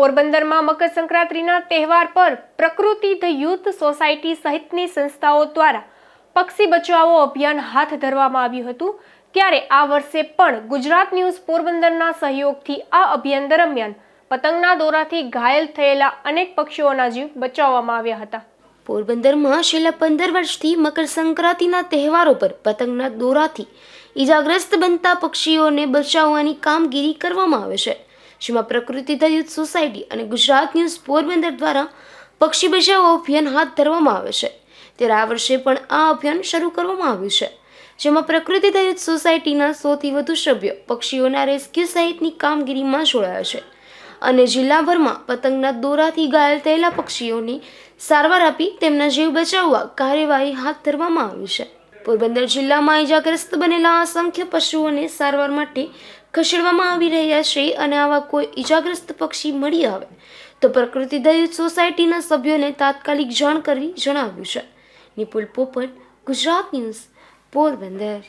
પોરબંદરમાં મકર સંક્રાંતિના તહેવાર પર પ્રકૃતિ ધ યુથ સોસાયટી સહિતની સંસ્થાઓ દ્વારા પક્ષી બચાવો અભિયાન હાથ ધરવામાં આવ્યું હતું. ત્યારે આ વર્ષે પણ ગુજરાત ન્યૂઝ પોરબંદરના સહયોગથી આ અભિયાન દરમિયાન પતંગના દોરાથી ઘાયલ થયેલા અનેક પક્ષીઓના જીવ બચાવવામાં આવ્યા હતા. પોરબંદરમાં છેલ્લા પંદર વર્ષથી મકર સંક્રાંતિના તહેવારો પર પતંગના દોરાથી ઈજાગ્રસ્ત બનતા પક્ષીઓને બચાવવાની કામગીરી કરવામાં આવે છે. જેમાં પ્રકૃતિ દયુત સોસાયટી અને ગુજરાત ન્યૂઝ પોરબંદર દ્વારા પક્ષી બચાવો અભિયાન હાથ ધરવામાં આવે છે. ત્યારે આ વર્ષે પણ આ અભિયાન શરૂ કરવામાં આવ્યું છે. જેમાં પ્રકૃતિ દયુત સોસાયટીના સૌથી વધુ સભ્યો પક્ષીઓના રેસ્ક્યુ સહિતની કામગીરીમાં જોડાયા છે. અને જિલ્લાભરમાં પતંગના દોરાથી ઘાયલ થયેલા પક્ષીઓની સારવાર આપી તેમના જીવ બચાવવા કાર્યવાહી હાથ ધરવામાં આવી છે. પોરબંદર જિલ્લામાં ઇજાગ્રસ્ત બનેલા અસંખ્ય પશુઓને સારવાર માટે ખસેડવામાં આવી રહ્યા છે અને આવા કોઈ ઇજાગ્રસ્ત પક્ષી મળી આવે તો પ્રકૃતિ દયુત સોસાયટીના સભ્યોને તાત્કાલિક જાણ કરવી જણાવ્યું છે. નિપુલ પોપટ, ગુજરાત ન્યૂઝ, પોરબંદર.